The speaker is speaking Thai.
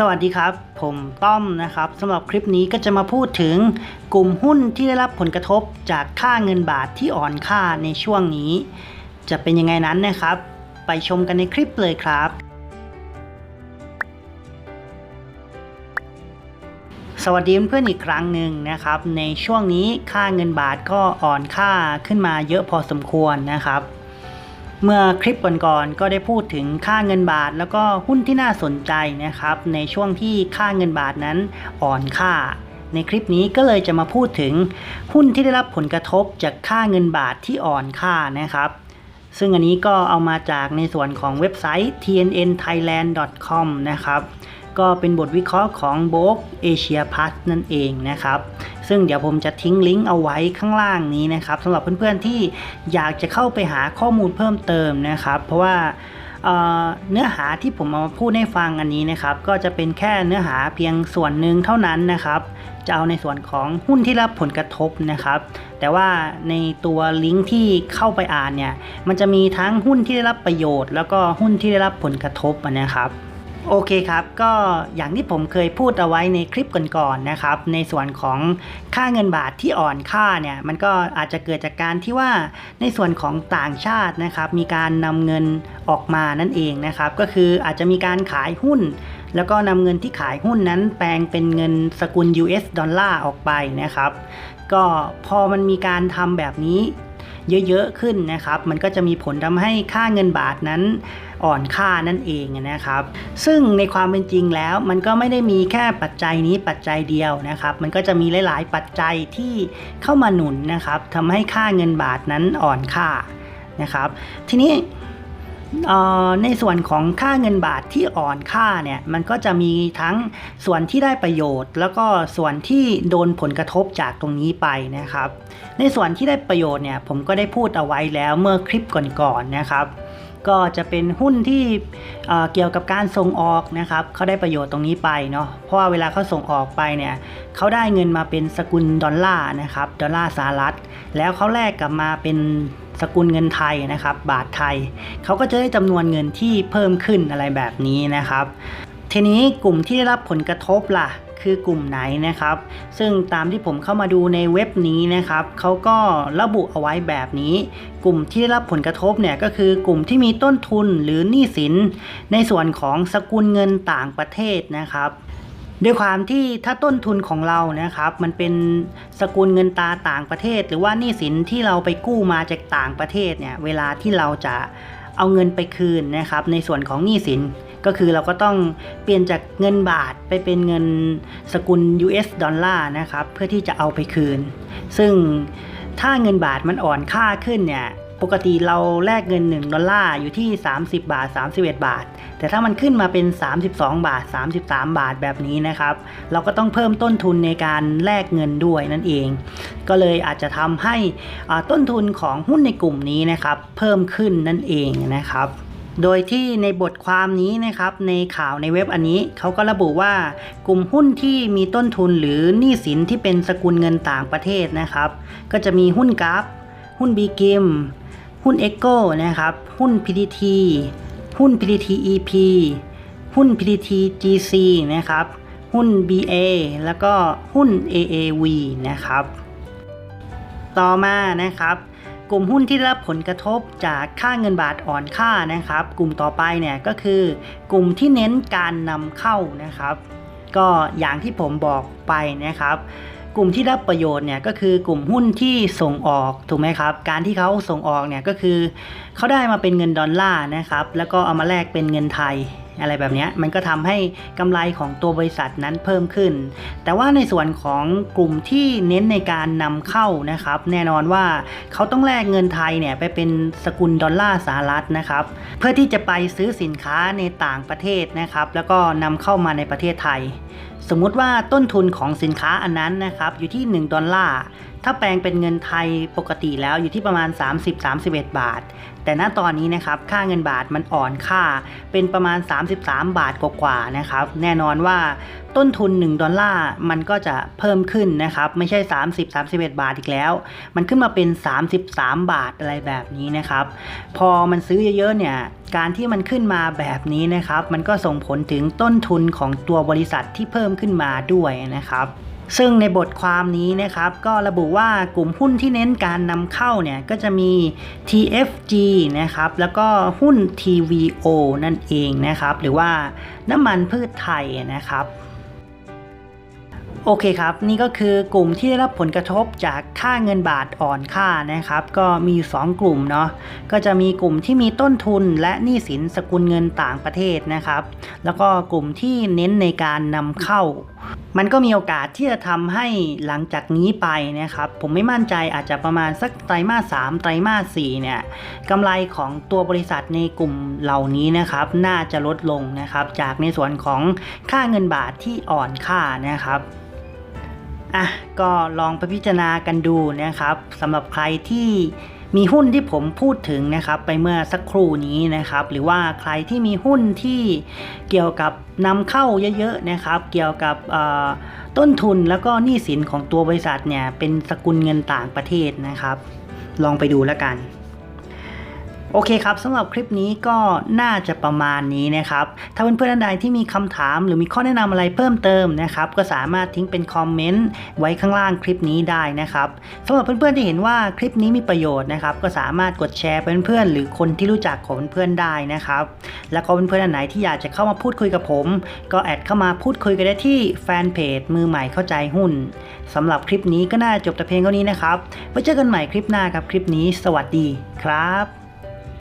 สวัสดีครับ ผมต้อมนะครับสำหรับคลิปนี้ก็จะมาพูดถึงกลุ่มหุ้นที่ได้รับผลกระทบจากค่าเงินบาทที่อ่อนค่าในช่วงนี้ จะเป็นยังไงนั้นนะครับ ไปชมกันในคลิปเลยครับ สวัสดีเพื่อนๆอีกครั้งหนึ่งนะครับ ในช่วงนี้ค่าเงินบาทก็อ่อนค่าขึ้นมาเยอะพอสมควรนะครับ เมื่อคลิปก่อนๆก็ได้พูดถึงค่าเงินบาท แล้วก็หุ้นที่น่าสนใจนะครับ ในช่วงที่ค่าเงินบาทนั้นอ่อนค่า ในคลิปนี้ก็เลยจะมาพูดถึงหุ้นที่ได้รับผลกระทบจากค่าเงินบาทที่อ่อนค่านะครับ ซึ่งอันนี้ก็เอามาจากในส่วนของเว็บไซต์ tnnthailand.com นะครับ ก็เป็นบทวิเคราะห์ของโบกเอเชียพัสนั่นเองนะครับ ซึ่งเดี๋ยวผมจะทิ้งลิงก์เอาไว้ข้างล่างนี้นะครับสำหรับเพื่อนๆที่อยากจะเข้าไปหาข้อมูลเพิ่มเติมนะครับ เพราะว่าเเนื้อหาที่ผมเอามาพูดให้ฟังอันนี้นะครับ ก็จะเป็นแค่เนื้อหาเพียงส่วนหนึ่งเท่านั้นนะครับ จะเอาในส่วนของหุ้นที่รับผลกระทบนะครับ แต่ว่าในตัวลิงก์ที่เข้าไปอ่านเนี่ยมันจะมีทั้งหุ้นที่ได้รับประโยชน์ แล้วก็หุ้นที่ได้รับผลกระทบนะครับ โอเคครับ ก็อย่างที่ผมเคยพูดเอาไว้ในคลิปก่อนๆนะครับ ในส่วนของค่าเงินบาทที่อ่อนค่าเนี่ย มันก็อาจจะเกิดจากการที่ว่าในส่วนของต่างชาตินะครับ มีการนำเงินออกมานั่นเองนะครับ ก็คืออาจจะมีการขายหุ้น แล้วก็นำเงินที่ขายหุ้นนั้นแปลงเป็นเงินสกุล US ดอลลาร์ออกไปนะครับ ก็พอมันมีการทำแบบนี้ เยอะๆขึ้นนะครับ มันก็จะมีผลทำให้ค่าเงินบาทนั้นอ่อนค่านั่นเองนะครับ ซึ่งในความเป็นจริงแล้วมันก็ไม่ได้มีแค่ปัจจัยนี้ปัจจัยเดียวนะครับ มันก็จะมีหลาย ๆ ปัจจัยที่เข้ามาหนุนนะครับทำให้ค่าเงินบาทนั้นอ่อนค่านะครับ ทีนี้ ในส่วนของค่าเงินบาทที่อ่อนค่าเนี่ยมันก็จะมีทั้งส่วนที่ได้ประโยชน์ แล้วก็ส่วนที่โดนผลกระทบจากตรงนี้ไปนะครับ ในส่วนที่ได้ประโยชน์เนี่ยผมก็ได้พูดเอาไว้แล้วเมื่อคลิปก่อนๆนะครับ ก็จะเป็นหุ้นที่เอ่อเกี่ยวกับการส่งออกนะครับเขาได้ประโยชน์ตรงนี้ไปเนาะเพราะว่าเวลาเขาส่งออกไปเนี่ยเขาได้เงินมาเป็นสกุลดอลลาร์นะครับดอลลาร์สหรัฐ แล้วเขาแลกกลับมาเป็น สกุลเงินไทยนะครับ บาทไทย เขาก็จะได้จำนวนเงินที่เพิ่มขึ้นอะไรแบบนี้นะครับ ทีนี้กลุ่มที่ได้รับผลกระทบล่ะคือกลุ่มไหนนะครับ ซึ่งตามที่ผมเข้ามาดูในเว็บนี้นะครับเขาก็ระบุเอาไว้แบบนี้ กลุ่มที่ได้รับผลกระทบเนี่ยก็คือกลุ่มที่มีต้นทุนหรือหนี้สิน ในส่วนของสกุลเงินต่างประเทศนะครับ ด้วยความที่ถ้าต้นทุนของเรานะครับ มันเป็นสกุลเงินตาต่างประเทศ หรือว่านี้สินที่เราไปกู้มาจากต่างประเทศเนี่ยเวลาที่เราจะเอาเงินไปคืนนะครับ ในส่วนของหนี้สินก็คือเราก็ต้องเปลี่ยนจากเงินบาทไปเป็นเงินสกุล US ดอลลาร์นะครับ เพื่อที่จะเอาไปคืน ซึ่งถ้าเงินบาทมันอ่อนค่าขึ้นเนี่ย ปกติเราแลกเงิน 1 ดอลลาร์อยู่ที่ 30 บาท 31 บาท แต่ถ้ามันขึ้นมาเป็น 32 บาท 33 บาทแบบนี้นะครับ เราก็ต้องเพิ่มต้นทุนในการแลกเงินด้วยนั่นเอง ก็เลยอาจจะทำให้อ่าต้นทุนของหุ้นในกลุ่มนี้นะครับ เพิ่มขึ้นนั่นเองนะครับโดยที่ในบทความนี้นะครับในข่าวในเว็บอันนี้เขาก็ระบุว่ากลุ่มหุ้นที่มีต้นทุนหรือหนี้สินที่เป็นสกุลเงินต่างประเทศนะครับ ก็จะมีหุ้นกราฟ หุ้นบีกิม หุ้น e c o นะครับ หุ้น PTT หุ้น PTT EP หุ้น PTT GC นะครับ หุ้น BA แล้วก็หุ้น AAV นะครับ ต่อมานะครับกลุ่มหุ้นที่ได้รับผลกระทบจากค่าเงินบาทอ่อนค่านะครับ กลุ่มต่อไปเนี่ยก็คือกลุ่มที่เน้นการนำเข้านะครับ ก็อย่างที่ผมบอกไปนะครับ กลุ่มที่ได้ประโยชน์เนี่ยก็คือกลุ่มหุ้นที่ส่งออกถูกไหมครับ การที่เขาส่งออกเนี่ยก็คือเขาได้มาเป็นเงินดอลลาร์นะครับแล้วก็เอามาแลกเป็นเงินไทยอะไรแบบนี้มันก็ทำให้กำไรของตัวบริษัทนั้นเพิ่มขึ้น แต่ว่าในส่วนของกลุ่มที่เน้นในการนำเข้านะครับ แน่นอนว่าเขาต้องแลกเงินไทยเนี่ยไปเป็นสกุลดอลลาร์สหรัฐนะครับ เพื่อที่จะไปซื้อสินค้าในต่างประเทศนะครับ แล้วก็นำเข้ามาในประเทศไทย สมมุติว่าต้นทุนของสินค้าอันนั้นนะครับอยู่ที่ 1 ดอลลาร์ ถ้าแปลงเป็นเงินไทยปกติแล้วอยู่ที่ประมาณ 30-31 บาท แต่ณตอนนี้นะครับค่าเงินบาทมันอ่อนค่าเป็นประมาณ 33 บาทกว่าๆนะครับ แน่นอนว่า ต้นทุน 1 ดอลลาร์ มันก็จะเพิ่มขึ้นนะครับ ไม่ใช่ 30-31 บาทอีกแล้ว มันขึ้นมาเป็น 33 บาทอะไรแบบนี้นะครับ พอมันซื้อเยอะๆเนี่ยการที่มันขึ้นมาแบบนี้นะครับ มันก็ส่งผลถึงต้นทุนของตัวบริษัทที่เพิ่มขึ้นมาด้วยนะครับซึ่งในบทความนี้นะครับก็ระบุว่ากลุ่มหุ้นที่เน้นการนำเข้าเนี่ยก็จะมี TFG นะครับแล้วก็หุ้น TVO นั่นเองนะครับหรือว่าน้ำมันพืชไทยนะครับ โอเคครับ นี่ก็คือกลุ่มที่ได้รับผลกระทบจากค่าเงินบาทอ่อนค่านะครับ ก็มีอยู่สองกลุ่มเนาะก็จะมีกลุ่มที่มีต้นทุนและหนี้สินสกุลเงินต่างประเทศนะครับ แล้วก็กลุ่มที่เน้นในการนำเข้า มันก็มีโอกาสที่จะทำให้หลังจากนี้ไปนะครับ ผมไม่มั่นใจอาจจะประมาณสักไตรมาส3ไตรมาส4เนี่ยกำไรของตัวบริษัทในกลุ่มเหล่านี้นะครับ น่าจะลดลงนะครับ จากในส่วนของค่าเงินบาทที่อ่อนค่านะครับ อะก็ลองไปพิจารณากันดูนะครับสำหรับใครที่มีหุ้นที่ผมพูดถึงนะครับไปเมื่อสักครู่นี้นะครับ หรือว่าใครที่มีหุ้นที่เกี่ยวกับนำเข้าเยอะๆนะครับ เกี่ยวกับต้นทุนแล้วก็หนี้สินของตัวบริษัทเนี่ยเป็นสกุลเงินต่างประเทศนะครับ ลองไปดูแล้วกัน โอเคครับสำหรับคลิปนี้ก็น่าจะประมาณนี้นะครับ ถ้าเพื่อนๆท่านใดที่มีคำถามหรือมีข้อแนะนำอะไรเพิ่มเติมนะครับ ก็สามารถทิ้งเป็นคอมเมนต์ไว้ข้างล่างคลิปนี้ได้นะครับสำหรับเพื่อนๆที่เห็นว่าคลิปนี้มีประโยชน์นะครับ ก็สามารถกดแชร์ไปเพื่อนๆหรือคนที่รู้จักของเพื่อนๆได้นะครับ แล้วก็เพื่อนๆท่านไหนที่อยากจะเข้ามาพูดคุยกับผม ก็แอดเข้ามาพูดคุยกันได้ที่แฟนเพจมือใหม่เข้าใจหุ้นสำหรับคลิปนี้ก็น่าจบแต่เพียงเท่านี้นะครับไว้เจอกันใหม่คลิปหน้าครับคลิปนี้ สวัสดีครับ